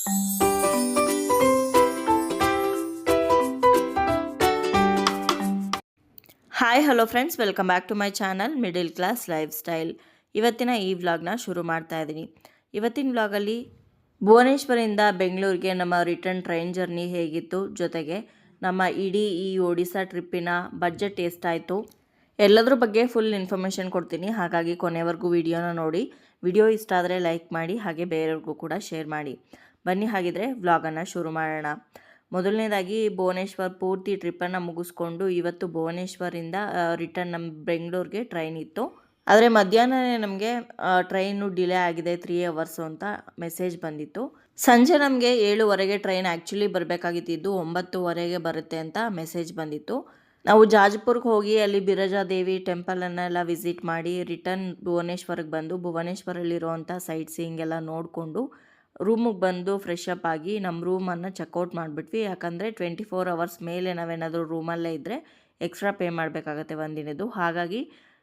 Hi hello friends welcome back to my channel middle class lifestyle ಇವತ್ತಿನ ಈ ವ್ಲಾಗ್ನ ಶುರು ಮಾಡ್ತಾ ಇದ್ದೀನಿ ಇವತ್ತಿನ ವ್ಲಾಗಲ್ಲಿ ಭುವನೇಶ್ವರಿಂದ ಬೆಂಗಳೂರಿಗೆ ನಮ್ಮ ರಿಟರ್ನ್ ಟ್ರೈನ್ ಜರ್ನಿ ಹೇಗಿತ್ತು, ಜೊತೆಗೆ ನಮ್ಮ ಇಡೀ ಈ ಒಡಿಸ್ಸಾ ಟ್ರಿಪ್ಪಿನ ಬಜೆಟ್ ಎಷ್ಟಾಯಿತು, ಎಲ್ಲದ್ರ ಬಗ್ಗೆ ಫುಲ್ ಇನ್ಫಾರ್ಮೇಷನ್ ಕೊಡ್ತೀನಿ. ಹಾಗಾಗಿ ಕೊನೆವರೆಗೂ ವಿಡಿಯೋನ ನೋಡಿ. ವಿಡಿಯೋ ಇಷ್ಟ ಆದರೆ ಲೈಕ್ ಮಾಡಿ, ಹಾಗೆ ಬೇರೆಯವ್ರಿಗೂ ಕೂಡ ಶೇರ್ ಮಾಡಿ. ಬನ್ನಿ ಹಾಗಿದ್ರೆ ವ್ಲಾಗನ್ನು ಶುರು ಮಾಡೋಣ. ಮೊದಲನೇದಾಗಿ ಭುವನೇಶ್ವರ್ ಪೂರ್ತಿ ಟ್ರಿಪ್ಪನ್ನು ಮುಗಿಸ್ಕೊಂಡು ಇವತ್ತು ಭುವನೇಶ್ವರಿಂದ ರಿಟರ್ನ್ ನಮ್ಮ ಬೆಂಗಳೂರಿಗೆ ಟ್ರೈನ್ ಇತ್ತು. ಆದರೆ ಮಧ್ಯಾಹ್ನವೇ ನಮಗೆ ಟ್ರೈನು ಡಿಲೇ ಆಗಿದೆ ತ್ರೀ ಅವರ್ಸು ಅಂತ ಮೆಸೇಜ್ ಬಂದಿತ್ತು. ಸಂಜೆ ನಮಗೆ ಏಳುವರೆಗೆ ಟ್ರೈನ್ ಆ್ಯಕ್ಚುಲಿ ಬರಬೇಕಾಗಿತ್ತಿದ್ದು ಒಂಬತ್ತುವರೆಗೆ ಬರುತ್ತೆ ಅಂತ ಮೆಸೇಜ್ ಬಂದಿತ್ತು. ನಾವು ಜಾಜ್ಪುರ್ಗೆ ಹೋಗಿ ಅಲ್ಲಿ ಬಿರಜಾದೇವಿ ಟೆಂಪಲನ್ನೆಲ್ಲ ವಿಸಿಟ್ ಮಾಡಿ ರಿಟರ್ನ್ ಭುವನೇಶ್ವರಕ್ಕೆ ಬಂದು ಭುವನೇಶ್ವರಲ್ಲಿರುವಂಥ ಸೈಟ್ ಸೀಯಿಂಗ್ ಎಲ್ಲ ನೋಡಿಕೊಂಡು ರೂಮಿಗೆ ಬಂದು ಫ್ರೆಶ್ ಅಪ್ ಆಗಿ ನಮ್ಮ ರೂಮನ್ನು ಚೆಕ್ಔಟ್ ಮಾಡಿಬಿಟ್ವಿ. ಯಾಕಂದರೆ ಟ್ವೆಂಟಿ ಫೋರ್ ಅವರ್ಸ್ ಮೇಲೆ ನಾವೇನಾದರೂ ರೂಮಲ್ಲೇ ಇದ್ದರೆ ಎಕ್ಸ್ಟ್ರಾ ಪೇ ಮಾಡಬೇಕಾಗತ್ತೆ ಒಂದಿನದ್ದು. ಹಾಗಾಗಿ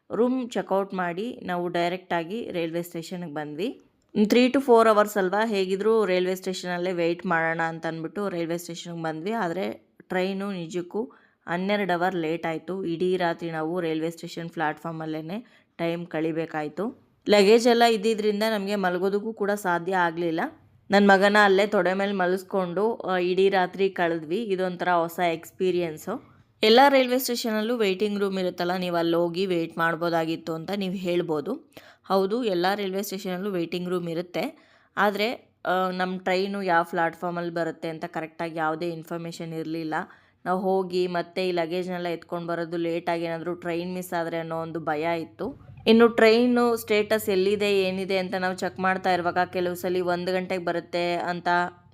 ರೂಮ್ ಚೆಕ್ಔಟ್ ಮಾಡಿ ನಾವು ಡೈರೆಕ್ಟಾಗಿ ರೈಲ್ವೆ ಸ್ಟೇಷನ್ಗೆ ಬಂದ್ವಿ. ತ್ರೀ ಟು ಫೋರ್ ಅವರ್ಸ್ ಅಲ್ವಾ? ಹೇಗಿದ್ದರೂ ರೈಲ್ವೆ ಸ್ಟೇಷನಲ್ಲೇ ವೆಯ್ಟ್ ಮಾಡೋಣ ಅಂತ ಅಂದ್ಬಿಟ್ಟು ರೈಲ್ವೆ ಸ್ಟೇಷನ್ಗೆ ಬಂದ್ವಿ. ಆದರೆ ಟ್ರೈನು ನಿಜಕ್ಕೂ ಹನ್ನೆರಡು ಅವರ್ ಲೇಟ್ ಆಯಿತು. ಇಡೀ ರಾತ್ರಿ ನಾವು ರೈಲ್ವೆ ಸ್ಟೇಷನ್ ಪ್ಲ್ಯಾಟ್ಫಾರ್ಮಲ್ಲೇ ಟೈಮ್ ಕಳಿಬೇಕಾಯಿತು. ಲಗೇಜ್ ಎಲ್ಲ ಇದ್ದಿದ್ದರಿಂದ ನಮಗೆ ಮಲಗೋದಕ್ಕೂ ಕೂಡ ಸಾಧ್ಯ ಆಗಲಿಲ್ಲ. ನನ್ನ ಮಗನ ಅಲ್ಲೇ ತೊಡೆ ಮೇಲೆ ಮಲಗಿಸ್ಕೊಂಡು ಇಡೀ ರಾತ್ರಿ ಕಳೆದ್ವಿ. ಇದೊಂಥರ ಹೊಸ ಎಕ್ಸ್ಪೀರಿಯೆನ್ಸು ಎಲ್ಲ ರೈಲ್ವೆ ಸ್ಟೇಷನಲ್ಲೂ ವೆಯ್ಟಿಂಗ್ ರೂಮ್ ಇರುತ್ತಲ್ಲ, ನೀವು ಅಲ್ಲಿ ಹೋಗಿ ವೆಯ್ಟ್ ಮಾಡ್ಬೋದಾಗಿತ್ತು ಅಂತ ನೀವು ಹೇಳ್ಬೋದು. ಹೌದು, ಎಲ್ಲ ರೈಲ್ವೆ ಸ್ಟೇಷನಲ್ಲೂ ವೆಯ್ಟಿಂಗ್ ರೂಮ್ ಇರುತ್ತೆ. ಆದರೆ ನಮ್ಮ ಟ್ರೈನು ಯಾವ ಪ್ಲಾಟ್ಫಾರ್ಮಲ್ಲಿ ಬರುತ್ತೆ ಅಂತ ಕರೆಕ್ಟಾಗಿ ಯಾವುದೇ ಇನ್ಫಾರ್ಮೇಷನ್ ಇರಲಿಲ್ಲ. ನಾವು ಹೋಗಿ ಮತ್ತೆ ಈ ಲಗೇಜ್ನೆಲ್ಲ ಎತ್ಕೊಂಡು ಬರೋದು ಲೇಟಾಗಿ ಏನಾದರೂ ಟ್ರೈನ್ ಮಿಸ್ ಆದರೆ ಅನ್ನೋ ಒಂದು ಭಯ ಇತ್ತು. ಇನ್ನು ಟ್ರೈನು ಸ್ಟೇಟಸ್ ಎಲ್ಲಿದೆ, ಏನಿದೆ ಅಂತ ನಾವು ಚೆಕ್ ಮಾಡ್ತಾ ಇರುವಾಗ ಕೆಲವು ಸಲ ಒಂದು ಗಂಟೆಗೆ ಬರುತ್ತೆ ಅಂತ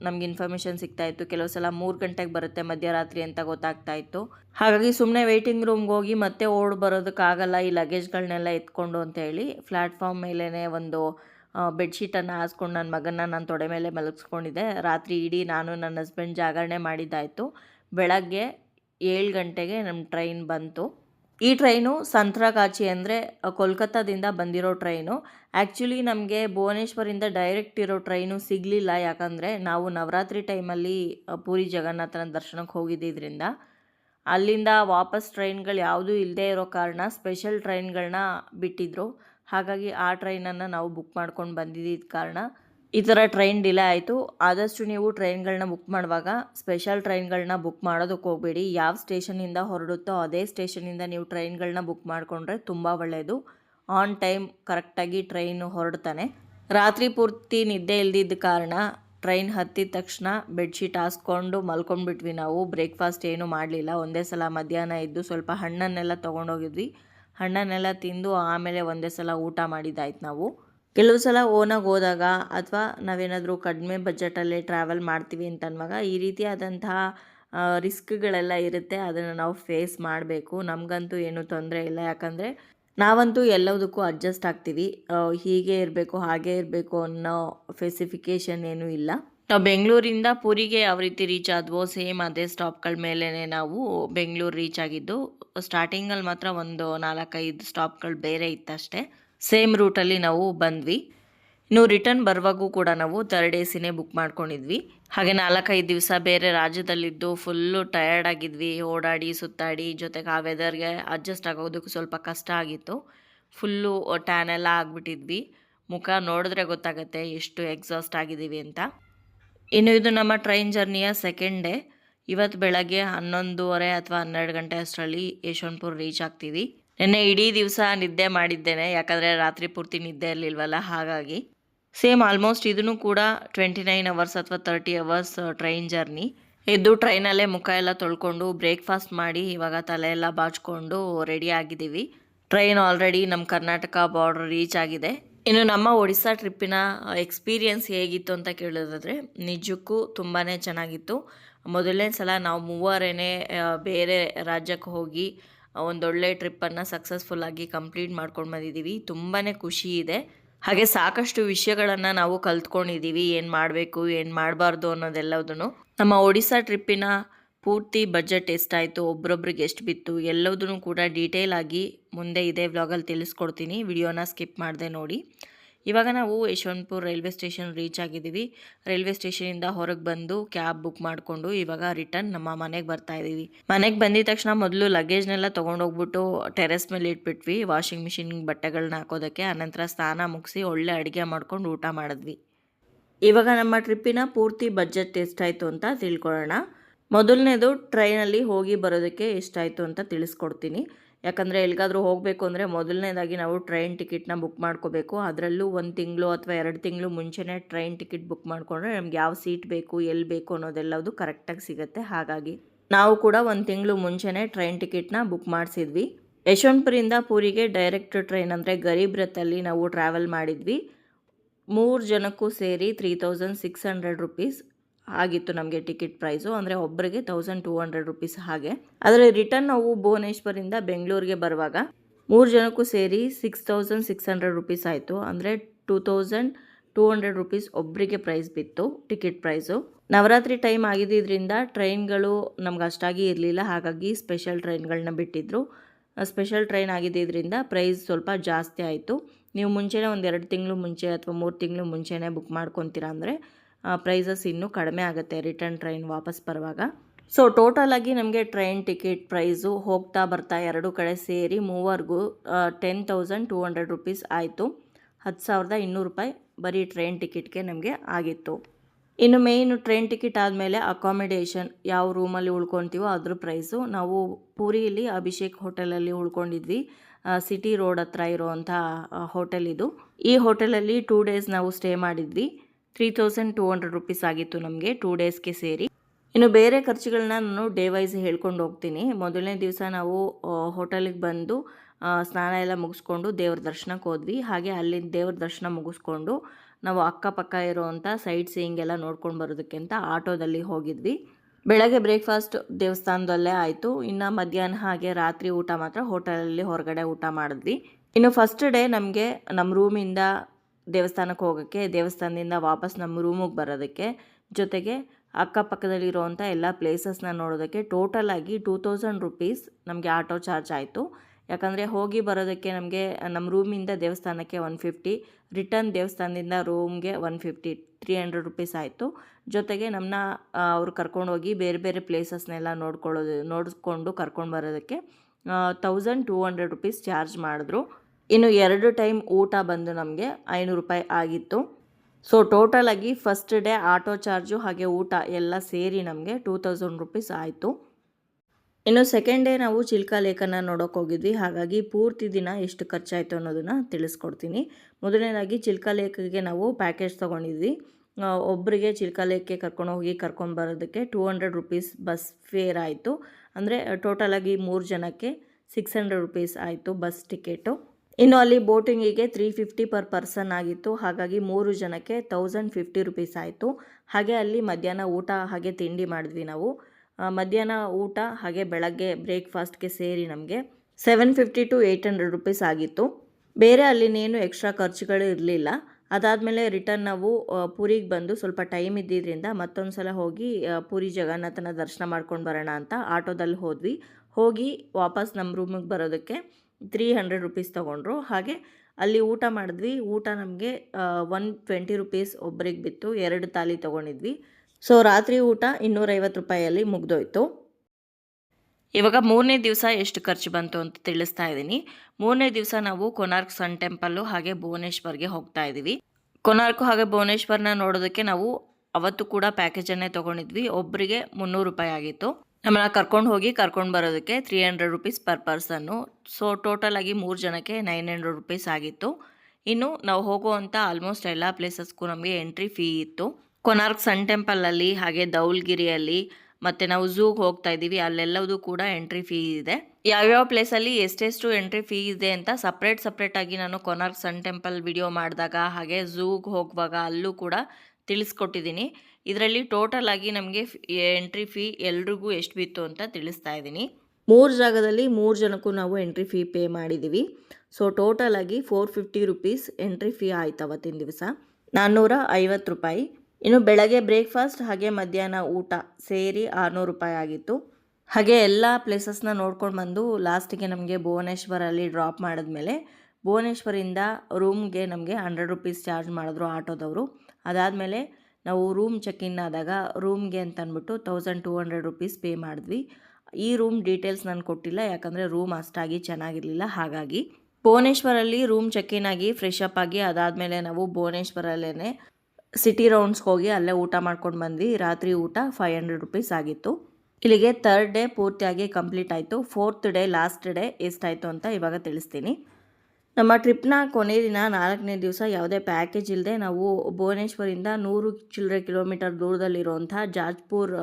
ನಮ್ಗೆ ಇನ್ಫಾರ್ಮೇಷನ್ ಸಿಗ್ತಾ ಇತ್ತು. ಕೆಲವು ಸಲ ಮೂರು ಗಂಟೆಗೆ ಬರುತ್ತೆ ಮಧ್ಯರಾತ್ರಿ ಅಂತ ಗೊತ್ತಾಗ್ತಾ ಇತ್ತು. ಹಾಗಾಗಿ ಸುಮ್ಮನೆ ವೆಯ್ಟಿಂಗ್ ರೂಮ್ಗೆ ಹೋಗಿ ಮತ್ತೆ ಓಡ್ ಬರೋದಕ್ಕಾಗಲ್ಲ, ಈ ಲಗೇಜ್ಗಳನ್ನೆಲ್ಲ ಎತ್ಕೊಂಡು ಅಂತ ಹೇಳಿ ಪ್ಲ್ಯಾಟ್ಫಾರ್ಮ್ ಮೇಲೇ ಒಂದು ಬೆಡ್ಶೀಟನ್ನು ಹಾಸ್ಕೊಂಡು ನನ್ನ ಮಗನ ನಾನು ತೊಡೆ ಮೇಲೆ ಮಲಗಿಸ್ಕೊಂಡಿದ್ದೆ. ರಾತ್ರಿ ಇಡೀ ನಾನು ನನ್ನ ಹಸ್ಬೆಂಡ್ ಜಾಗರಣೆ ಮಾಡಿದ್ದಾಯಿತು. ಬೆಳಗ್ಗೆ ಏಳು ಗಂಟೆಗೆ ನಮ್ಮ ಟ್ರೈನ್ ಬಂತು. ಈ ಟ್ರೈನು ಸಂತ್ರಾಗಾಚಿ ಅಂದರೆ ಕೋಲ್ಕತ್ತಾದಿಂದ ಬಂದಿರೋ ಟ್ರೈನು. ಆ್ಯಕ್ಚುಲಿ ನಮಗೆ ಭುವನೇಶ್ವರಿಂದ ಡೈರೆಕ್ಟ್ ಇರೋ ಟ್ರೈನು ಸಿಗಲಿಲ್ಲ. ಯಾಕಂದರೆ, ನಾವು ನವರಾತ್ರಿ ಟೈಮಲ್ಲಿ ಪುರಿ ಜಗನ್ನಾಥನ ದರ್ಶನಕ್ಕೆ ಹೋಗಿದ್ದರಿಂದ ಅಲ್ಲಿಂದ ವಾಪಸ್ ಟ್ರೈನ್ಗಳು ಯಾವುದೂ ಇಲ್ಲದೇ ಇರೋ ಕಾರಣ ಸ್ಪೆಷಲ್ ಟ್ರೈನ್ಗಳನ್ನ ಬಿಟ್ಟಿದ್ರು. ಹಾಗಾಗಿ ಆ ಟ್ರೈನನ್ನು ನಾವು ಬುಕ್ ಮಾಡ್ಕೊಂಡು ಬಂದಿದ್ದ ಕಾರಣ ಈ ಥರ ಟ್ರೈನ್ ಡಿಲೇ ಆಯಿತು. ಆದಷ್ಟು ನೀವು ಟ್ರೈನ್ಗಳನ್ನ ಬುಕ್ ಮಾಡುವಾಗ, ಸ್ಪೆಷಲ್ ಟ್ರೈನ್ಗಳನ್ನ ಬುಕ್ ಮಾಡೋದಕ್ಕೆ ಹೋಗಬೇಡಿ. ಯಾವ ಸ್ಟೇಷನಿಂದ ಹೊರಡುತ್ತೋ ಅದೇ ಸ್ಟೇಷನಿಂದ ನೀವು ಟ್ರೈನ್ಗಳನ್ನ ಬುಕ್ ಮಾಡಿಕೊಂಡ್ರೆ ತುಂಬ ಒಳ್ಳೆಯದು ಆನ್ ಟೈಮ್ ಕರೆಕ್ಟಾಗಿ ಟ್ರೈನು ಹೊರಡ್ತಾನೆ. ರಾತ್ರಿ ಪೂರ್ತಿ ನಿದ್ದೆ ಇಲ್ದಿದ್ದ ಕಾರಣ ಟ್ರೈನ್ ಹತ್ತಿದ ತಕ್ಷಣ ಬೆಡ್ಶೀಟ್ ಹಾಸ್ಕೊಂಡು ಮಲ್ಕೊಂಡ್ಬಿಟ್ವಿ ನಾವು. ಬ್ರೇಕ್ಫಾಸ್ಟ್ ಏನೂ ಮಾಡಲಿಲ್ಲ. ಒಂದೇ ಸಲ ಮಧ್ಯಾಹ್ನ ಇದ್ದು ಸ್ವಲ್ಪ ಹಣ್ಣನ್ನೆಲ್ಲ ತೊಗೊಂಡೋಗಿದ್ವಿ. ಹಣ್ಣನ್ನೆಲ್ಲ ತಿಂದು ಆಮೇಲೆ ಒಂದೇ ಸಲ ಊಟ ಮಾಡಿದ್ದಾಯ್ತು ನಾವು. ಕೆಲವು ಸಲ ಓನಾಗಿ ಹೋದಾಗ ಅಥವಾ ನಾವೇನಾದರೂ ಕಡಿಮೆ ಬಜೆಟಲ್ಲೇ ಟ್ರಾವೆಲ್ ಮಾಡ್ತೀವಿ ಅಂತ ಅನ್ನುವಾಗ ಈ ರೀತಿಯಾದಂತಹ ರಿಸ್ಕ್ಗಳೆಲ್ಲ ಇರುತ್ತೆ. ಅದನ್ನು ನಾವು ಫೇಸ್ ಮಾಡಬೇಕು. ನಮಗಂತೂ ಏನೂ ತೊಂದರೆ ಇಲ್ಲ. ಯಾಕಂದರೆ ನಾವಂತೂ ಎಲ್ಲದಕ್ಕೂ ಅಡ್ಜಸ್ಟ್ ಆಗ್ತೀವಿ. ಹೀಗೆ ಇರಬೇಕು, ಹಾಗೆ ಇರಬೇಕು ಅನ್ನೋ ಫೆಸಿಫಿಕೇಷನ್ ಏನೂ ಇಲ್ಲ. ನಾವು ಬೆಂಗಳೂರಿಂದ ಪುರಿಗೆ ಯಾವ ರೀತಿ ರೀಚ್ ಆದವೋ ಸೇಮ್ ಅದೇ ಸ್ಟಾಪ್ಗಳ ಮೇಲೇ ನಾವು ಬೆಂಗಳೂರು ರೀಚ್ ಆಗಿದ್ದು ಸ್ಟಾರ್ಟಿಂಗಲ್ಲಿ ಮಾತ್ರ ಒಂದು ನಾಲ್ಕೈದು ಸ್ಟಾಪ್ಗಳು ಬೇರೆ ಇತ್ತಷ್ಟೇ. ಸೇಮ್ ರೂಟಲ್ಲಿ ನಾವು ಬಂದ್ವಿ. ಇನ್ನು ರಿಟರ್ನ್ ಬರುವಾಗೂ ಕೂಡ ನಾವು ತರ್ಡ್ ಎ ಸಿನೇ ಬುಕ್ ಮಾಡ್ಕೊಂಡಿದ್ವಿ. ಹಾಗೆ ನಾಲ್ಕೈದು ದಿವಸ ಬೇರೆ ರಾಜ್ಯದಲ್ಲಿದ್ದು ಫುಲ್ಲು ಟಯರ್ಡ್ ಆಗಿದ್ವಿ. ಓಡಾಡಿ, ಸುತ್ತಾಡಿ, ಜೊತೆಗೆ ಆ ವೆದರ್ಗೆ ಅಡ್ಜಸ್ಟ್ ಆಗೋದಕ್ಕೂ ಸ್ವಲ್ಪ ಕಷ್ಟ ಆಗಿತ್ತು. ಫುಲ್ಲು ಟ್ಯಾನ್ ಎಲ್ಲ ಆಗಿಬಿಟ್ಟಿದ್ವಿ. ಮುಖ ನೋಡಿದ್ರೆ ಗೊತ್ತಾಗುತ್ತೆ ಎಷ್ಟು ಎಕ್ಸಾಸ್ಟ್ ಆಗಿದ್ದೀವಿ ಅಂತ. ಇನ್ನು ಇದು ನಮ್ಮ ಟ್ರೈನ್ ಜರ್ನಿಯ ಸೆಕೆಂಡ್ ಡೇ ಇವತ್ತು ಬೆಳಗ್ಗೆ ಹನ್ನೊಂದುವರೆ ಅಥವಾ ಹನ್ನೆರಡು ಗಂಟೆ ಅಷ್ಟರಲ್ಲಿ ಯಶವಂತಪುರ್ ರೀಚ್ ಆಗ್ತೀವಿ. ನಿನ್ನೆ ಇಡೀ ದಿವಸ ನಿದ್ದೆ ಮಾಡಿದ್ದೇನೆ, ಯಾಕಂದರೆ ರಾತ್ರಿ ಪೂರ್ತಿ ನಿದ್ದೆ ಇರಲಿಲ್ವಲ್ಲ, ಹಾಗಾಗಿ. ಸೇಮ್ ಆಲ್ಮೋಸ್ಟ್ ಇದನ್ನು ಕೂಡ ಟ್ವೆಂಟಿ ನೈನ್ ಅವರ್ಸ್ ಅಥವಾ ತರ್ಟಿ ಅವರ್ಸ್ ಟ್ರೈನ್ ಜರ್ನಿ. ಎದ್ದು ಟ್ರೈನಲ್ಲೇ ಮುಖ ಎಲ್ಲ ತೊಳ್ಕೊಂಡು ಬ್ರೇಕ್ಫಾಸ್ಟ್ ಮಾಡಿ ಇವಾಗ ತಲೆ ಎಲ್ಲ ಬಾಚ್ಕೊಂಡು ರೆಡಿ ಆಗಿದ್ದೀವಿ. ಟ್ರೈನ್ ಆಲ್ರೆಡಿ ನಮ್ಮ ಕರ್ನಾಟಕ ಬಾರ್ಡರ್ ರೀಚ್ ಆಗಿದೆ. ಇನ್ನು ನಮ್ಮ ಒಡಿಸ್ಸಾ ಟ್ರಿಪ್ಪಿನ ಎಕ್ಸ್ಪೀರಿಯನ್ಸ್ ಹೇಗಿತ್ತು ಅಂತ ಕೇಳೋದಾದರೆ, ನಿಜಕ್ಕೂ ತುಂಬಾ ಚೆನ್ನಾಗಿತ್ತು. ಮೊದಲನೇ ಸಲ ನಾವು ಮೂವರೇನೆ ಬೇರೆ ರಾಜ್ಯಕ್ಕೆ ಹೋಗಿ ಒಂದೊಳ್ಳೆ ಟ್ರಿಪ್ಪನ್ನು ಸಕ್ಸಸ್ಫುಲ್ಲಾಗಿ ಕಂಪ್ಲೀಟ್ ಮಾಡ್ಕೊಂಡು ಬಂದಿದ್ದೀವಿ. ತುಂಬಾ ಖುಷಿ ಇದೆ. ಹಾಗೆ ಸಾಕಷ್ಟು ವಿಷಯಗಳನ್ನು ನಾವು ಕಲ್ತ್ಕೊಂಡಿದ್ದೀವಿ. ಏನು ಮಾಡಬೇಕು, ಏನು ಮಾಡಬಾರ್ದು ಅನ್ನೋದೆಲ್ಲದೂ ನಮ್ಮ ಒಡಿಸಾ ಟ್ರಿಪ್ಪಿನ ಪೂರ್ತಿ ಬಜೆಟ್ ಎಷ್ಟಾಯಿತು, ಒಬ್ರೊಬ್ರಿಗೆ ಎಷ್ಟು ಬಿತ್ತು, ಎಲ್ಲದನ್ನು ಕೂಡ ಡೀಟೇಲ್ ಆಗಿ ಮುಂದೆ ಇದೇ ವ್ಲಾಗಲ್ಲಿ ತಿಳಿಸ್ಕೊಡ್ತೀನಿ. ವಿಡಿಯೋನ ಸ್ಕಿಪ್ ಮಾಡದೆ ನೋಡಿ. ಇವಾಗ ನಾವು ಯಶವಂತಪುರ ರೈಲ್ವೆ ಸ್ಟೇಷನ್ ರೀಚ್ ಆಗಿದ್ದೀವಿ. ರೈಲ್ವೆ ಸ್ಟೇಷನಿಂದ ಹೊರಗೆ ಬಂದು ಕ್ಯಾಬ್ ಬುಕ್ ಮಾಡಿಕೊಂಡು ಇವಾಗ ರಿಟರ್ನ್ ನಮ್ಮ ಮನೆಗೆ ಬರ್ತಾ ಇದ್ದೀವಿ ಮನೆಗೆ ಬಂದಿದ ತಕ್ಷಣ ಮೊದಲು ಲಗೇಜ್ನೆಲ್ಲ ತೊಗೊಂಡೋಗ್ಬಿಟ್ಟು ಟೆರೆಸ್ ಮೇಲೆ ಇಟ್ಬಿಟ್ವಿ. ವಾಷಿಂಗ್ ಮಿಷಿನ್ ಬಟ್ಟೆಗಳನ್ನ ಹಾಕೋದಕ್ಕೆ ಆನಂತರ ಸ್ನಾನ ಮುಗಿಸಿ ಒಳ್ಳೆ ಅಡುಗೆ ಮಾಡ್ಕೊಂಡು ಊಟ ಮಾಡಿದ್ವಿ. ಇವಾಗ ನಮ್ಮ ಟ್ರಿಪ್ಪಿನ ಪೂರ್ತಿ ಬಜೆಟ್ ಎಷ್ಟಾಯಿತು ಅಂತ ತಿಳ್ಕೊಳ್ಳೋಣ. ಮೊದಲನೇದು ಟ್ರೈನಲ್ಲಿ ಹೋಗಿ ಬರೋದಕ್ಕೆ ಎಷ್ಟಾಯಿತು ಅಂತ ತಿಳಿಸ್ಕೊಡ್ತೀನಿ. ಯಾಕಂದರೆ ಎಲ್ಲಿಗಾದರೂ ಹೋಗಬೇಕು ಅಂದರೆ ಮೊದಲನೇದಾಗಿ ನಾವು ಟ್ರೈನ್ ಟಿಕೆಟ್ನ ಬುಕ್ ಮಾಡ್ಕೋಬೇಕು. ಅದರಲ್ಲೂ ಒಂದು ತಿಂಗಳು ಅಥವಾ ಎರಡು ತಿಂಗಳು ಮುಂಚೆನೇ ಟ್ರೈನ್ ಟಿಕೆಟ್ ಬುಕ್ ಮಾಡಿಕೊಂಡ್ರೆ ನಮ್ಗೆ ಯಾವ ಸೀಟ್ ಬೇಕು, ಎಲ್ಲಿ ಬೇಕು ಅನ್ನೋದೆಲ್ಲದು ಕರೆಕ್ಟಾಗಿ ಸಿಗುತ್ತೆ. ಹಾಗಾಗಿ ನಾವು ಕೂಡ ಒಂದು ತಿಂಗಳು ಮುಂಚೆನೇ ಟ್ರೈನ್ ಟಿಕೆಟ್ನ ಬುಕ್ ಮಾಡಿಸಿದ್ವಿ. ಯಶವಂತಪುರಿಂದ ಪೂರಿಗೆ ಡೈರೆಕ್ಟ್ ಟ್ರೈನ್ ಅಂದರೆ ಗರೀಬ್ ರಥಲ್ಲಿ ನಾವು ಟ್ರಾವೆಲ್ ಮಾಡಿದ್ವಿ. ಮೂರು ಜನಕ್ಕೂ ಸೇರಿ three thousand six hundred rupees ಆಗಿತ್ತು ನಮಗೆ ಟಿಕೆಟ್ ಪ್ರೈಸು. ಅಂದರೆ ಒಬ್ಬರಿಗೆ ತೌಸಂಡ್ ಟೂ ಹಂಡ್ರೆಡ್ ರುಪೀಸ್ ಹಾಗೆ. ಆದರೆ ರಿಟರ್ನ್ ನಾವು ಭುವನೇಶ್ವರಿಂದ ಬೆಂಗಳೂರಿಗೆ ಬರುವಾಗ ಮೂರು ಜನಕ್ಕೂ ಸೇರಿ six thousand six hundred rupees ಆಯಿತು. ಅಂದರೆ two thousand two hundred rupees ಒಬ್ಬರಿಗೆ ಪ್ರೈಸ್ ಬಿತ್ತು ಟಿಕೆಟ್ ಪ್ರೈಸು ನವರಾತ್ರಿ ಟೈಮ್ ಆಗಿದ್ದರಿಂದ ಟ್ರೈನ್ಗಳು ನಮ್ಗೆ ಅಷ್ಟಾಗಿ ಇರಲಿಲ್ಲ. ಹಾಗಾಗಿ ಸ್ಪೆಷಲ್ ಟ್ರೈನ್ಗಳನ್ನ ಬಿಟ್ಟಿದ್ರು. ಸ್ಪೆಷಲ್ ಟ್ರೈನ್ ಆಗಿದ್ದರಿಂದ ಪ್ರೈಸ್ ಸ್ವಲ್ಪ ಜಾಸ್ತಿ ಆಯಿತು. ನೀವು ಮುಂಚೆನೇ ಒಂದು ಎರಡು ತಿಂಗಳು ಮುಂಚೆ ಅಥವಾ ಮೂರು ತಿಂಗಳು ಮುಂಚೆನೇ ಬುಕ್ ಮಾಡ್ಕೊತೀರಾ ಅಂದರೆ ಪ್ರೈಸಸ್ ಇನ್ನೂ ಕಡಿಮೆ ಆಗುತ್ತೆ ರಿಟರ್ನ್ ಟ್ರೈನ್ ವಾಪಸ್ ಬರುವಾಗ. ಸೊ ಟೋಟಲಾಗಿ ನಮಗೆ ಟ್ರೈನ್ ಟಿಕೆಟ್ ಪ್ರೈಸು ಹೋಗ್ತಾ ಬರ್ತಾ ಎರಡು ಕಡೆ ಸೇರಿ ಮೂವರ್ಗೂ ten thousand two hundred rupees ಆಯಿತು. ಹತ್ತು ಸಾವಿರದ ಇನ್ನೂರು ರೂಪಾಯಿ ಬರೀ ಟ್ರೈನ್ ಟಿಕೆಟ್ಗೆ ನಮಗೆ ಆಗಿತ್ತು. ಇನ್ನು ಮೇಯ್ನು ಟ್ರೈನ್ ಟಿಕೆಟ್ ಆದಮೇಲೆ ಅಕಾಮಿಡೇಷನ್ ಯಾವ ರೂಮಲ್ಲಿ ಉಳ್ಕೊತೀವೋ ಅದ್ರ ಪ್ರೈಸು ನಾವು ಪೂರಿಯಲ್ಲಿ ಅಭಿಷೇಕ್ ಹೋಟೆಲಲ್ಲಿ ಉಳ್ಕೊಂಡಿದ್ವಿ. ಸಿಟಿ ರೋಡ್ ಹತ್ರ ಇರೋವಂಥ ಹೋಟೆಲ್ ಇದು. ಈ ಹೋಟೆಲಲ್ಲಿ ಟೂ ಡೇಸ್ ನಾವು ಸ್ಟೇ ಮಾಡಿದ್ವಿ. Three thousand two hundred rupees ಆಗಿತ್ತು ನಮಗೆ ಟೂ ಡೇಸ್ಗೆ ಸೇರಿ. ಇನ್ನು ಬೇರೆ ಖರ್ಚುಗಳನ್ನ ನಾನು ಡೇ ವೈಸ್ ಹೇಳ್ಕೊಂಡು ಹೋಗ್ತೀನಿ. ಮೊದಲನೇ ದಿವಸ ನಾವು ಹೋಟೆಲಿಗೆ ಬಂದು ಸ್ನಾನ ಎಲ್ಲ ಮುಗಿಸ್ಕೊಂಡು ದೇವ್ರ ದರ್ಶನಕ್ಕೆ ಹೋದ್ವಿ. ಹಾಗೆ ಅಲ್ಲಿಂದ ದೇವ್ರ ದರ್ಶನ ಮುಗಿಸ್ಕೊಂಡು ನಾವು ಅಕ್ಕಪಕ್ಕ ಇರೋವಂಥ ಸೈಟ್ ಸೀಯಿಂಗ್ ಎಲ್ಲ ನೋಡ್ಕೊಂಡು ಬರೋದಕ್ಕೆ ಅಂತ ಆಟೋದಲ್ಲಿ ಹೋಗಿದ್ವಿ. ಬೆಳಗ್ಗೆ ಬ್ರೇಕ್ಫಾಸ್ಟ್ ದೇವಸ್ಥಾನದಲ್ಲೇ ಆಯಿತು. ಇನ್ನು ಮಧ್ಯಾಹ್ನ ಹಾಗೆ ರಾತ್ರಿ ಊಟ ಮಾತ್ರ ಹೋಟೆಲಲ್ಲಿ ಹೊರಗಡೆ ಊಟ ಮಾಡಿದ್ವಿ. ಇನ್ನು ಫಸ್ಟ್ ಡೇ ನಮಗೆ ನಮ್ಮ ರೂಮಿಂದ ದೇವಸ್ಥಾನಕ್ಕೆ ಹೋಗೋಕ್ಕೆ, ದೇವಸ್ಥಾನದಿಂದ ವಾಪಸ್ ನಮ್ಮ ರೂಮಿಗೆ ಬರೋದಕ್ಕೆ, ಜೊತೆಗೆ ಅಕ್ಕಪಕ್ಕದಲ್ಲಿರುವಂಥ ಎಲ್ಲ ಪ್ಲೇಸಸ್ನ ನೋಡೋದಕ್ಕೆ ಟೋಟಲ್ ಆಗಿ ಟೂ ತೌಸಂಡ್ ರುಪೀಸ್ ನಮಗೆ ಆಟೋ ಚಾರ್ಜ್ ಆಯಿತು. ಯಾಕಂದರೆ ಹೋಗಿ ಬರೋದಕ್ಕೆ ನಮಗೆ, ನಮ್ಮ ರೂಮಿಂದ ದೇವಸ್ಥಾನಕ್ಕೆ ಒನ್ ಫಿಫ್ಟಿ ರಿಟರ್ನ್ ದೇವಸ್ಥಾನದಿಂದ ರೂಮ್ಗೆ one fifty three hundred rupees ಆಯಿತು. ಜೊತೆಗೆ ನಮ್ಮನ್ನ ಅವರು ಕರ್ಕೊಂಡೋಗಿ ಬೇರೆ ಬೇರೆ ಪ್ಲೇಸಸ್ನೆಲ್ಲ ನೋಡ್ಕೊಳ್ಳೋದು, ನೋಡಿಕೊಂಡು ಕರ್ಕೊಂಡು ಬರೋದಕ್ಕೆ thousand two hundred rupees charge ಮಾಡಿದ್ರು. ಇನ್ನು ಎರಡು ಟೈಮ್ ಊಟ ಬಂದು ನಮಗೆ ಐನೂರು ರೂಪಾಯಿ ಆಗಿತ್ತು. ಸೊ ಟೋಟಲ್ ಆಗಿ ಫಸ್ಟ್ ಡೇ ಆಟೋ ಚಾರ್ಜು ಹಾಗೆ ಊಟ ಎಲ್ಲ ಸೇರಿ ನಮಗೆ ಟೂ ತೌಸಂಡ್ ರುಪೀಸ್ ಆಯಿತು. ಇನ್ನು ಸೆಕೆಂಡ್ ಡೇ ನಾವು ಚಿಲ್ಕಾ ಲೇಕನ್ನು ನೋಡೋಕೆ ಹೋಗಿದ್ವಿ. ಹಾಗಾಗಿ ಪೂರ್ತಿ ದಿನ ಎಷ್ಟು ಖರ್ಚಾಯಿತು ಅನ್ನೋದನ್ನು ತಿಳಿಸ್ಕೊಡ್ತೀನಿ. ಮೊದಲನೇದಾಗಿ ಚಿಲ್ಕಾ ಲೇಕಿಗೆ ನಾವು ಪ್ಯಾಕೇಜ್ ತೊಗೊಂಡಿದ್ವಿ. ಒಬ್ಬರಿಗೆ ಚಿಲ್ಕಾ ಲೇಕ್ಗೆ ಕರ್ಕೊಂಡು ಹೋಗಿ ಕರ್ಕೊಂಡು ಬರೋದಕ್ಕೆ two hundred rupees bus fare ಆಯಿತು. ಅಂದರೆ ಟೋಟಲಾಗಿ ಮೂರು ಜನಕ್ಕೆ ಸಿಕ್ಸ್ ಹಂಡ್ರೆಡ್ ರುಪೀಸ್ ಆಯಿತು ಬಸ್ ಟಿಕೆಟು ಇನ್ನು ಅಲ್ಲಿ ಬೋಟಿಂಗಿಗೆ ತ್ರೀ ಫಿಫ್ಟಿ ಪರ್ ಪರ್ಸನ್ ಆಗಿತ್ತು. ಹಾಗಾಗಿ ಮೂರು ಜನಕ್ಕೆ ತೌಸಂಡ್ ಫಿಫ್ಟಿ ರುಪೀಸ್ ಆಯಿತು. ಹಾಗೆ ಅಲ್ಲಿ ಮಧ್ಯಾಹ್ನ ಊಟ, ಹಾಗೆ ತಿಂಡಿ ಮಾಡಿದ್ವಿ ನಾವು. ಮಧ್ಯಾಹ್ನ ಊಟ, ಹಾಗೆ ಬೆಳಗ್ಗೆ ಬ್ರೇಕ್ಫಾಸ್ಟ್ಗೆ ಸೇರಿ ನಮಗೆ seven fifty to eight hundred rupees ಆಗಿತ್ತು. ಬೇರೆ ಅಲ್ಲಿನೇನು ಎಕ್ಸ್ಟ್ರಾ ಖರ್ಚುಗಳು ಇರಲಿಲ್ಲ. ಅದಾದಮೇಲೆ ರಿಟರ್ನ್ ನಾವು ಪುರಿಗೆ ಬಂದು ಸ್ವಲ್ಪ ಟೈಮ್ ಇದ್ದಿದ್ದರಿಂದ ಮತ್ತೊಂದು ಸಲ ಹೋಗಿ ಪುರಿ ಜಗನ್ನಾಥನ ದರ್ಶನ ಮಾಡ್ಕೊಂಡು ಬರೋಣ ಅಂತ ಆಟೋದಲ್ಲಿ ಹೋದ್ವಿ. ಹೋಗಿ ವಾಪಸ್ ನಮ್ಮ ರೂಮಿಗೆ ಬರೋದಕ್ಕೆ ತ್ರೀ ಹಂಡ್ರೆಡ್ ರುಪೀಸ್ ತೊಗೊಂಡ್ರು. ಹಾಗೆ ಅಲ್ಲಿ ಊಟ ಮಾಡಿದ್ವಿ. ಊಟ ನಮಗೆ ಒನ್ ಟ್ವೆಂಟಿ ರುಪೀಸ್ ಒಬ್ಬರಿಗೆ ಬಿತ್ತು. ಎರಡು ತಾಲಿ ತೊಗೊಂಡಿದ್ವಿ. ಸೊ ರಾತ್ರಿ ಊಟ ಇನ್ನೂರೈವತ್ತು ರೂಪಾಯಲ್ಲಿ ಮುಗ್ದೋಯ್ತು. ಇವಾಗ ಮೂರನೇ ದಿವಸ ಎಷ್ಟು ಖರ್ಚು ಬಂತು ಅಂತ ತಿಳಿಸ್ತಾ ಇದ್ದೀನಿ. ಮೂರನೇ ದಿವಸ ನಾವು ಕೊನಾರ್ಕ್ ಸನ್ ಟೆಂಪಲ್ಲು ಹಾಗೆ ಭುವನೇಶ್ವರ್ಗೆ ಹೋಗ್ತಾ ಇದ್ದೀವಿ. ಕೊನಾರ್ಕ್ ಹಾಗೆ ಭುವನೇಶ್ವರ್ನ ನೋಡೋದಕ್ಕೆ ನಾವು ಅವತ್ತು ಕೂಡ ಪ್ಯಾಕೇಜನ್ನೇ ತೊಗೊಂಡಿದ್ವಿ. ಒಬ್ಬರಿಗೆ ಮುನ್ನೂರು ರೂಪಾಯಿ ಆಗಿತ್ತು. ನಮ್ಮನ್ನ ಕರ್ಕೊಂಡು ಹೋಗಿ ಕರ್ಕೊಂಡು ಬರೋದಕ್ಕೆ three hundred rupees per person so total ಆಗಿ ಮೂರು ಜನಕ್ಕೆ ನೈನ್ ಹಂಡ್ರೆಡ್ ರುಪೀಸ್ ಆಗಿತ್ತು. ಇನ್ನು ನಾವು ಹೋಗುವಂಥ ಆಲ್ಮೋಸ್ಟ್ ಎಲ್ಲ ಪ್ಲೇಸಸ್ಗೂ ನಮಗೆ ಎಂಟ್ರಿ ಫೀ ಇತ್ತು. ಕೊನಾರ್ಕ್ ಸನ್ ಟೆಂಪಲಲ್ಲಿ ಹಾಗೆ ದೌಲ್ಗಿರಿಯಲ್ಲಿ ಮತ್ತು ನಾವು ಝೂಗೆ ಹೋಗ್ತಾ ಇದ್ದೀವಿ. ಅಲ್ಲೆಲ್ಲದೂ ಕೂಡ ಎಂಟ್ರಿ ಫೀ ಇದೆ. ಯಾವ್ಯಾವ ಪ್ಲೇಸಲ್ಲಿ ಎಷ್ಟೆಷ್ಟು ಎಂಟ್ರಿ ಫೀ ಇದೆ ಅಂತ ಸಪ್ರೇಟ್ ಸಪ್ರೇಟಾಗಿ ನಾನು ಕೊನಾರ್ಕ್ ಸನ್ ಟೆಂಪಲ್ ವಿಡಿಯೋ ಮಾಡಿದಾಗ, ಹಾಗೆ ಝೂಗೆ ಹೋಗುವಾಗ ಅಲ್ಲೂ ಕೂಡ ತಿಳಿಸ್ಕೊಟ್ಟಿದ್ದೀನಿ. ಇದರಲ್ಲಿ ಟೋಟಲ್ ಆಗಿ ನಮಗೆ ಎಂಟ್ರಿ ಫೀ ಎಲ್ರಿಗೂ ಎಷ್ಟು ಬಿತ್ತು ಅಂತ ತಿಳಿಸ್ತಾ ಇದ್ದೀನಿ. ಮೂರು ಜಾಗದಲ್ಲಿ ಮೂರು ಜನಕ್ಕೂ ನಾವು ಎಂಟ್ರಿ ಫೀ ಪೇ ಮಾಡಿದ್ದೀವಿ ಸೊ ಟೋಟಲ್ ಆಗಿ four fifty rupees entry fee ಆಯ್ತು ಅವತ್ತಿನ ದಿವಸ. ನಾನ್ನೂರ ಐವತ್ತು ರೂಪಾಯಿ. ಇನ್ನು ಬೆಳಗ್ಗೆ ಬ್ರೇಕ್ಫಾಸ್ಟ್ ಹಾಗೆ ಮಧ್ಯಾಹ್ನ ಊಟ ಸೇರಿ ಆರುನೂರು ರೂಪಾಯಿ ಆಗಿತ್ತು. ಹಾಗೆ ಎಲ್ಲ ಪ್ಲೇಸಸ್ನ ನೋಡ್ಕೊಂಡು ಬಂದು ಲಾಸ್ಟಿಗೆ ನಮಗೆ ಭುವನೇಶ್ವರಲ್ಲಿ ಡ್ರಾಪ್ ಮಾಡಿದ್ಮೇಲೆ ಭುವನೇಶ್ವರಿಂದ ರೂಮ್ಗೆ ನಮಗೆ ಹಂಡ್ರೆಡ್ ರುಪೀಸ್ ಚಾರ್ಜ್ ಮಾಡಿದ್ರು ಆಟೋದವರು. ಅದಾದಮೇಲೆ ನಾವು ರೂಮ್ ಚೆಕ್ ಇನ್ ಆದಾಗ ರೂಮ್ಗೆ ಅಂತ ಅಂದ್ಬಿಟ್ಟು thousand two hundred rupees pay ಮಾಡಿದ್ವಿ. ಈ ರೂಮ್ ಡೀಟೇಲ್ಸ್ ನಾನು ಕೊಟ್ಟಿಲ್ಲ, ಯಾಕಂದರೆ ರೂಮ್ ಅಷ್ಟಾಗಿ ಚೆನ್ನಾಗಿರಲಿಲ್ಲ. ಹಾಗಾಗಿ ಭುವನೇಶ್ವರಲ್ಲಿ ರೂಮ್ ಚೆಕ್ ಇನ್ ಆಗಿ ಫ್ರೆಶ್ ಅಪ್ ಆಗಿ ಅದಾದಮೇಲೆ ನಾವು ಭುವನೇಶ್ವರಲ್ಲೇ ಸಿಟಿ ರೌಂಡ್ಸ್ಗೆ ಹೋಗಿ ಅಲ್ಲೇ ಊಟ ಮಾಡ್ಕೊಂಡು ಬಂದ್ವಿ. ರಾತ್ರಿ ಊಟ ಫೈವ್ ಹಂಡ್ರೆಡ್ ರುಪೀಸ್ ಆಗಿತ್ತು. ಇಲ್ಲಿಗೆ ತರ್ಡ್ ಡೇ ಪೂರ್ತಿಯಾಗಿ ಕಂಪ್ಲೀಟ್ ಆಯಿತು. ಫೋರ್ತ್ ಡೇ ಲಾಸ್ಟ್ ಡೇ ಎಷ್ಟಾಯಿತು ಅಂತ ಇವಾಗ ತಿಳಿಸ್ತೀನಿ. ನಮ್ಮ ಟ್ರಿಪ್ನ ಕೊನೆ ದಿನ ನಾಲ್ಕನೇ ದಿವಸ ಯಾವುದೇ ಪ್ಯಾಕೇಜ್ ಇಲ್ಲದೆ ನಾವು ಭುವನೇಶ್ವರಿಂದ ನೂರು ಚಿಲ್ಲರೆ ಕಿಲೋಮೀಟರ್ ದೂರದಲ್ಲಿರುವಂಥ ಜಾಜ್ಪುರ್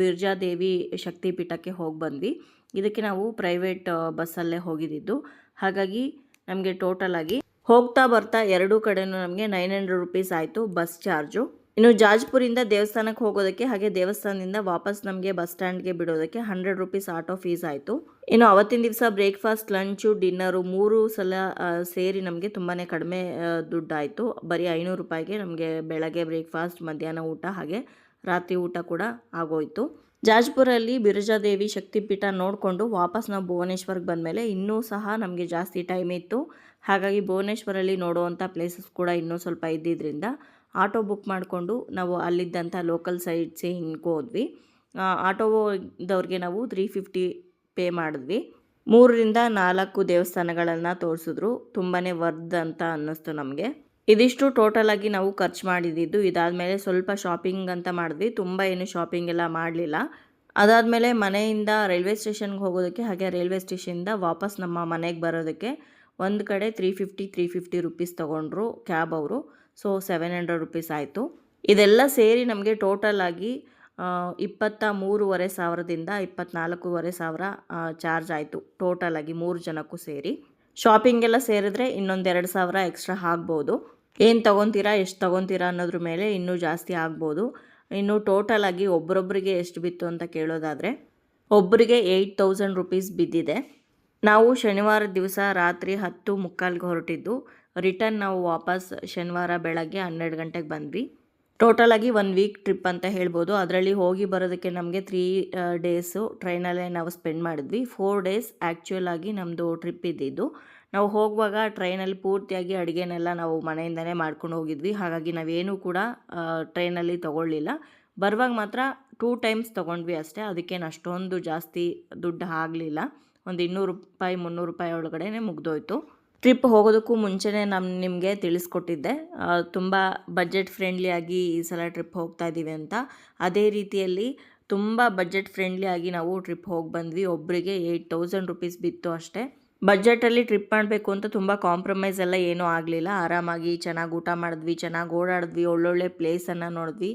ಬಿರ್ಜಾದೇವಿ ಶಕ್ತಿಪೀಠಕ್ಕೆ ಹೋಗಿ ಬಂದ್ವಿ. ಇದಕ್ಕೆ ನಾವು ಪ್ರೈವೇಟ್ ಬಸ್ಸಲ್ಲೇ ಹೋಗಿದ್ದಿದ್ದು ಹಾಗಾಗಿ ನಮಗೆ ಟೋಟಲ್ ಆಗಿ ಹೋಗ್ತಾ ಬರ್ತಾ ಎರಡೂ ಕಡೆಯೂ ನಮಗೆ ನೈನ್ ಹಂಡ್ರೆಡ್ ರುಪೀಸ್ ಆಯಿತು ಬಸ್ ಚಾರ್ಜು. ಇನ್ನು ಜಾಜ್ಪುರಿಂದ ದೇವಸ್ಥಾನಕ್ಕೆ ಹೋಗೋದಕ್ಕೆ ಹಾಗೆ ದೇವಸ್ಥಾನದಿಂದ ವಾಪಸ್ ನಮಗೆ ಬಸ್ ಸ್ಟ್ಯಾಂಡ್ಗೆ ಬಿಡೋದಕ್ಕೆ ಹಂಡ್ರೆಡ್ ರುಪೀಸ್ ಆಟೋ ಫೀಸ್ ಆಯಿತು. ಇನ್ನು ಅವತ್ತಿನ ದಿವಸ ಬ್ರೇಕ್ಫಾಸ್ಟ್, ಲಂಚು, ಡಿನ್ನರು ಮೂರು ಸಲ ಸೇರಿ ನಮಗೆ ತುಂಬಾ ಕಡಿಮೆ ದುಡ್ಡಾಯಿತು. ಬರೀ ಐನೂರು ರೂಪಾಯಿಗೆ ನಮಗೆ ಬೆಳಗ್ಗೆ ಬ್ರೇಕ್ಫಾಸ್ಟ್, ಮಧ್ಯಾಹ್ನ ಊಟ, ಹಾಗೆ ರಾತ್ರಿ ಊಟ ಕೂಡ ಆಗೋಯಿತು. ಜಾಜ್ಪುರಲ್ಲಿ ಬಿರಜಾದೇವಿ ಶಕ್ತಿಪೀಠ ನೋಡಿಕೊಂಡು ವಾಪಸ್ ನಾವು ಭುವನೇಶ್ವರ್ಗೆ ಬಂದಮೇಲೆ ಇನ್ನೂ ಸಹ ನಮಗೆ ಜಾಸ್ತಿ ಟೈಮ್ ಇತ್ತು. ಹಾಗಾಗಿ ಭುವನೇಶ್ವರಲ್ಲಿ ನೋಡುವಂಥ ಪ್ಲೇಸಸ್ ಕೂಡ ಇನ್ನೂ ಸ್ವಲ್ಪ ಇದ್ದಿದ್ದರಿಂದ ಆಟೋ ಬುಕ್ ಮಾಡಿಕೊಂಡು ನಾವು ಅಲ್ಲಿದ್ದಂಥ ಲೋಕಲ್ ಸೈಟ್ಸೇ ಹಿಂಗೋದ್ವಿ ಆಟೋದವ್ರಿಗೆ ನಾವು ತ್ರೀ ಫಿಫ್ಟಿ ಪೇ ಮಾಡಿದ್ವಿ. ಮೂರರಿಂದ ನಾಲ್ಕು ದೇವಸ್ಥಾನಗಳನ್ನು ತೋರಿಸಿದ್ರು. ತುಂಬಾ ವರ್ದ್ ಅಂತ ಅನ್ನಿಸ್ತು ನಮಗೆ. ಇದಿಷ್ಟು ಟೋಟಲ್ ಆಗಿ ನಾವು ಖರ್ಚು ಮಾಡಿದ್ದು. ಇದಾದಮೇಲೆ ಸ್ವಲ್ಪ ಶಾಪಿಂಗ್ ಅಂತ ಮಾಡಿದ್ವಿ. ತುಂಬ ಏನು ಶಾಪಿಂಗ್ ಎಲ್ಲ ಮಾಡಲಿಲ್ಲ. ಅದಾದಮೇಲೆ ಮನೆಯಿಂದ ರೈಲ್ವೆ ಸ್ಟೇಷನ್ಗೆ ಹೋಗೋದಕ್ಕೆ ಹಾಗೆ ರೈಲ್ವೆ ಸ್ಟೇಷನಿಂದ ವಾಪಸ್ ನಮ್ಮ ಮನೆಗೆ ಬರೋದಕ್ಕೆ ಒಂದು ಕಡೆ three fifty three fifty rupees ತೊಗೊಂಡ್ರು ಕ್ಯಾಬ್ ಅವರು. ಸೊ ಸೆವೆನ್ ಹಂಡ್ರೆಡ್ ರುಪೀಸ್ ಆಯಿತು. ಇದೆಲ್ಲ ಸೇರಿ ನಮಗೆ ಟೋಟಲ್ ಆಗಿ ಇಪ್ಪತ್ತ ಮೂರುವರೆ ಸಾವಿರದಿಂದ ಇಪ್ಪತ್ತ್ನಾಲ್ಕೂವರೆ ಸಾವಿರ ಚಾರ್ಜ್ ಆಯಿತು. ಟೋಟಲ್ ಆಗಿ ಮೂರು ಜನಕ್ಕೂ ಸೇರಿ. ಶಾಪಿಂಗೆಲ್ಲ ಸೇರಿದ್ರೆ ಇನ್ನೊಂದೆರಡು ಸಾವಿರ ಎಕ್ಸ್ಟ್ರಾ ಆಗ್ಬೋದು. ಏನು ತೊಗೊತೀರಾ, ಎಷ್ಟು ತೊಗೊತೀರಾ ಅನ್ನೋದ್ರ ಮೇಲೆ ಇನ್ನೂ ಜಾಸ್ತಿ ಆಗ್ಬೋದು. ಇನ್ನು ಟೋಟಲ್ ಆಗಿ ಒಬ್ಬರೊಬ್ಬರಿಗೆ ಎಷ್ಟು ಬಿತ್ತು ಅಂತ ಕೇಳೋದಾದರೆ ಒಬ್ಬರಿಗೆ ಏಯ್ಟ್ ತೌಸಂಡ್ ರುಪೀಸ್ ಬಿದ್ದಿದೆ. ನಾವು ಶನಿವಾರ ದಿವಸ ರಾತ್ರಿ ಹತ್ತು ಮುಕ್ಕಾಲ್ಗೆ ಹೊರಟಿದ್ದು ರಿಟರ್ನ್ ನಾವು ವಾಪಸ್ ಶನಿವಾರ ಬೆಳಗ್ಗೆ ಹನ್ನೆರಡು ಗಂಟೆಗೆ ಬಂದ್ವಿ. ಟೋಟಲ್ ಆಗಿ ಒನ್ ವೀಕ್ ಟ್ರಿಪ್ ಅಂತ ಹೇಳ್ಬೋದು. ಅದರಲ್ಲಿ ಹೋಗಿ ಬರೋದಕ್ಕೆ ನಮಗೆ ತ್ರೀ ಡೇಸು ಟ್ರೈನಲ್ಲೇ ನಾವು ಸ್ಪೆಂಡ್ ಮಾಡಿದ್ವಿ. ಫೋರ್ ಡೇಸ್ ಆ್ಯಕ್ಚುಯಲ್ ಆಗಿ ನಮ್ಮದು ಟ್ರಿಪ್ ಇದ್ದಿದ್ದು. ನಾವು ಹೋಗುವಾಗ ಟ್ರೈನಲ್ಲಿ ಪೂರ್ತಿಯಾಗಿ ಅಡುಗೆನೆಲ್ಲ ನಾವು ಮನೆಯಿಂದನೇ ಮಾಡ್ಕೊಂಡು ಹೋಗಿದ್ವಿ. ಹಾಗಾಗಿ ನಾವೇನೂ ಕೂಡ ಟ್ರೈನಲ್ಲಿ ತೊಗೊಳ್ಳಿಲ್ಲ. ಬರುವಾಗ ಮಾತ್ರ ಟೂ ಟೈಮ್ಸ್ ತೊಗೊಂಡ್ವಿ ಅಷ್ಟೇ. ಅದಕ್ಕೇನು ಅಷ್ಟೊಂದು ಜಾಸ್ತಿ ದುಡ್ಡು ಆಗಲಿಲ್ಲ. ಒಂದು ಇನ್ನೂರು ರೂಪಾಯಿ, ಮುನ್ನೂರು ರೂಪಾಯಿ ಒಳಗಡೆ ಮುಗ್ದೋಯ್ತು. ಟ್ರಿಪ್ ಹೋಗೋದಕ್ಕೂ ಮುಂಚೆನೇ ನಾನು ನಿಮಗೆ ತಿಳಿಸ್ಕೊಟ್ಟಿದ್ದೆ. ತುಂಬ ಬಜೆಟ್ ಫ್ರೆಂಡ್ಲಿಯಾಗಿ ಈ ಸಲ ಟ್ರಿಪ್ ಹೋಗ್ತಾ ಇದ್ದೀವಿ ಅಂತ. ಅದೇ ರೀತಿಯಲ್ಲಿ ತುಂಬ ಬಜೆಟ್ ಫ್ರೆಂಡ್ಲಿಯಾಗಿ ನಾವು ಟ್ರಿಪ್ ಹೋಗಿ ಬಂದ್ವಿ. ಒಬ್ಬರಿಗೆ ಏಯ್ಟ್ ತೌಸಂಡ್ ರುಪೀಸ್ ಬಿತ್ತು ಅಷ್ಟೇ. ಬಜೆಟಲ್ಲಿ ಟ್ರಿಪ್ ಮಾಡಬೇಕು ಅಂತ ತುಂಬ ಕಾಂಪ್ರಮೈಸ್ ಎಲ್ಲ ಏನೂ ಆಗಲಿಲ್ಲ. ಆರಾಮಾಗಿ ಚೆನ್ನಾಗಿ ಊಟ ಮಾಡಿದ್ವಿ, ಚೆನ್ನಾಗಿ ಓಡಾಡಿದ್ವಿ, ಒಳ್ಳೊಳ್ಳೆ ಪ್ಲೇಸನ್ನು ನೋಡಿದ್ವಿ.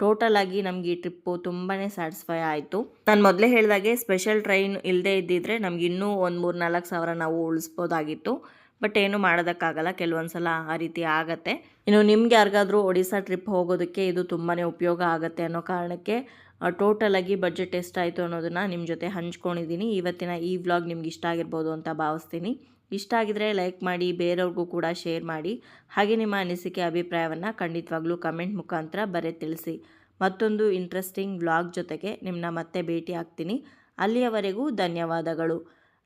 ಟೋಟಲ್ ಆಗಿ ನಮಗೆ ಈ ಟ್ರಿಪ್ಪು ತುಂಬಾ ಸ್ಯಾಟಿಸ್ಫೈ ಆಯಿತು. ನಾನು ಮೊದಲೇ ಹೇಳಿದಾಗೆ ಸ್ಪೆಷಲ್ ಟ್ರೈನ್ ಇಲ್ಲದೇ ಇದ್ದಿದ್ರೆ ನಮ್ಗೆ ಇನ್ನೂ ಒಂದು ಮೂರು ನಾಲ್ಕು ಸಾವಿರ ನಾವು ಉಳಿಸ್ಬೋದಾಗಿತ್ತು. ಬಟ್ ಏನು ಮಾಡೋದಕ್ಕಾಗಲ್ಲ ಕೆಲವೊಂದು ಸಲ ಆ ರೀತಿ ಆಗತ್ತೆ. ಇನ್ನು ನಿಮ್ಗೆ ಯಾರಿಗಾದರೂ ಒಡಿಸಾ ಟ್ರಿಪ್ ಹೋಗೋದಕ್ಕೆ ಇದು ತುಂಬಾ ಉಪಯೋಗ ಆಗುತ್ತೆ ಅನ್ನೋ ಕಾರಣಕ್ಕೆ ಟೋಟಲ್ ಆಗಿ ಬಜೆಟ್ ಎಷ್ಟಾಯಿತು ಅನ್ನೋದನ್ನು ನಿಮ್ಮ ಜೊತೆ ಹಂಚ್ಕೊಂಡಿದ್ದೀನಿ. ಇವತ್ತಿನ ಈ ವ್ಲಾಗ್ ನಿಮ್ಗೆ ಇಷ್ಟ ಆಗಿರ್ಬೋದು ಅಂತ ಭಾವಿಸ್ತೀನಿ. ಇಷ್ಟ ಆಗಿದ್ರೆ ಲೈಕ್ ಮಾಡಿ, ಬೇರೆಯವ್ರಿಗೂ ಕೂಡ ಶೇರ್ ಮಾಡಿ. ಹಾಗೆ ನಿಮ್ಮ ಅನಿಸಿಕೆ, ಅಭಿಪ್ರಾಯವನ್ನು ಖಂಡಿತವಾಗ್ಲೂ ಕಮೆಂಟ್ ಮುಖಾಂತರ ಬರೆ ತಿಳಿಸಿ. ಮತ್ತೊಂದು ಇಂಟ್ರೆಸ್ಟಿಂಗ್ ವ್ಲಾಗ್ ಜೊತೆಗೆ ನಿಮ್ಮನ್ನ ಮತ್ತೆ ಭೇಟಿ ಆಗ್ತೀನಿ. ಅಲ್ಲಿಯವರೆಗೂ ಧನ್ಯವಾದಗಳು.